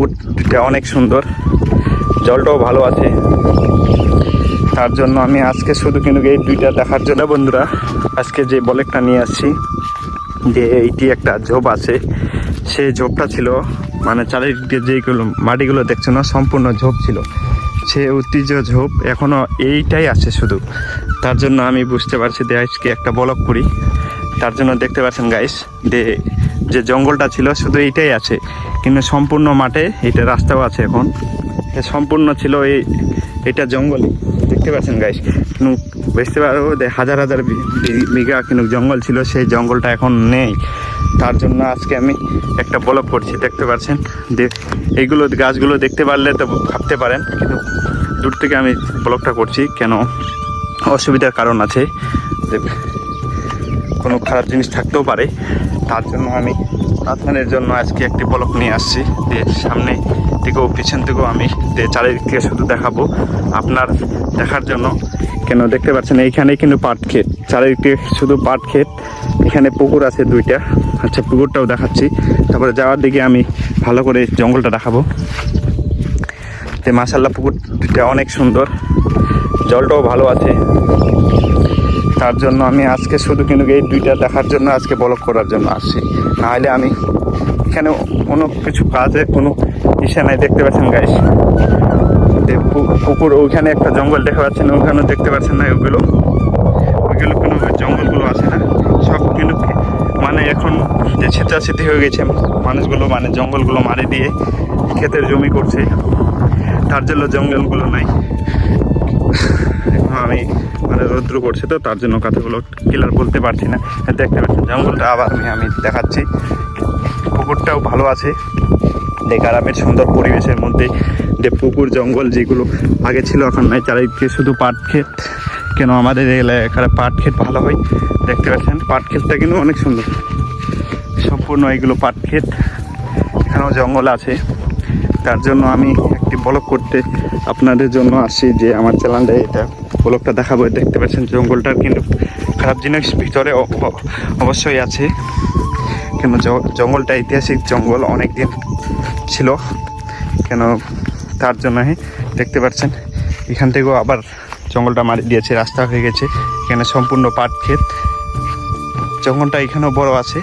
পুকুরটা অনেক সুন্দর। জলটাও ভালো আছে। তার জন্য আমি আজকে শুধু কিন্তু এই দুইটা দেখার জন্য, বন্ধুরা, আজকে যে বলেকটা নিয়ে আসছি, যে এইটি একটা ঝোপ আছে। সেই ঝোপটা ছিল মানে চারিদিকে যেগুলো মাটিগুলো দেখছ না, সম্পূর্ণ ঝোপ ছিল। সে ঐতিহ্য ঝোপ এখনও এইটাই আছে শুধু। তার জন্য আমি বুঝতে পারছি যে আজকে একটা বলক করি। তার জন্য দেখতে পাচ্ছেন গাইস যে যে জঙ্গলটা ছিল শুধু এইটাই আছে। কিন্তু সম্পূর্ণ মাঠে এটা রাস্তাও আছে এখন। সম্পূর্ণ ছিল এই এটা জঙ্গল দেখতে পাচ্ছেন গাইস কিন্তু বুঝতে পারব যে হাজার হাজার বিঘা কিন্তু জঙ্গল ছিল, সেই জঙ্গলটা এখন নেই। তার জন্য আজকে আমি একটা ব্লক করছি, দেখতে পাচ্ছেন? এইগুলো গাছগুলো দেখতে পারলে তো ভাবতে পারেন, কিন্তু দূর থেকে আমি ব্লকটা করছি, কেন? অসুবিধার কারণ আছে। যে কোনো খারাপ জিনিস থাকতেও পারে। তার জন্য আমি আপনাদের জন্য আজকে একটি ব্লক নিয়ে আসছি। যে সামনে থেকেও, পিছন থেকেও আমি যে চারিদিক থেকে শুধু দেখাবো। আপনার দেখার জন্য কেন দেখতে পাচ্ছেন এইখানে কিন্তু পাট ক্ষেত। চারিদিক থেকে শুধু পাট ক্ষেত, এখানে পুকুর আছে দুইটা। আচ্ছা পুকুরটাও দেখাচ্ছি। তারপরে যাওয়ার দিকে আমি ভালো করে জঙ্গলটা দেখাবো। যে মাসাল্লাহ পুকুরটা অনেক সুন্দর। জলটাও ভালো আছে। তার জন্য আমি আজকে শুধু কিন্তু এই দুইটা দেখার জন্য আজকে ব্লক করার জন্য আসছি। নাহলে আমি এখানে কোনো কিছু কাজে কোনো ইসে নাই, দেখতে পাচ্ছেন গাইস পুকুর, ওইখানে একটা জঙ্গল দেখতে পাচ্ছেন ওইখানেও দেখতে পাচ্ছেন না ওগুলো ওইগুলো কোনো জঙ্গলগুলো আছে না। সব কিন্তু মানে এখন যে ছেঁচাছেতি হয়ে গেছে, মানুষগুলো মানে জঙ্গলগুলো মারি দিয়ে ক্ষেতের জমি করছে। তার জন্য জঙ্গলগুলো নাই। আমি মানে রৌদ্র করছে তো, তার জন্য কথাগুলো ক্লিয়ার বলতে পারছি না। দেখতে পাচ্ছেন, জঙ্গলটা আবার আমি আমি দেখাচ্ছি। পুকুরটাও ভালো আছে। যে গ্রামের সুন্দর পরিবেশের মধ্যে। যে পুকুর, জঙ্গল যেগুলো আগে ছিল, এখন নাই। চারিদিকে শুধু পাট ক্ষেত, কেন আমাদের এলাকার পাট ক্ষেত ভালো হয়? দেখতে পাচ্ছেন, পাট ক্ষেতটা কিন্তু অনেক সুন্দর। সম্পূর্ণ এগুলো পাট ক্ষেত। এখানেও জঙ্গল আছে। তার জন্য আমি একটি ব্লক করতে আপনাদের জন্য আসছি যে আমার চ্যানেলটা এটা ব্লকটা দেখাবো, দেখতে পাচ্ছেন জঙ্গলটার কিন্তু খারাপ জিনিস ভিতরে অবশ্যই আছে। কেন জঙ্গলটা ঐতিহাসিক জঙ্গল অনেক দিন ছিল। কেন তার জন্য দেখতে পাচ্ছেন, এখান থেকেও আবার জঙ্গলটা মারি দিয়েছে, রাস্তা হয়ে গেছে। এখানে সম্পূর্ণ পাট ক্ষেত। জঙ্গলটা এখানেও বড় আছে।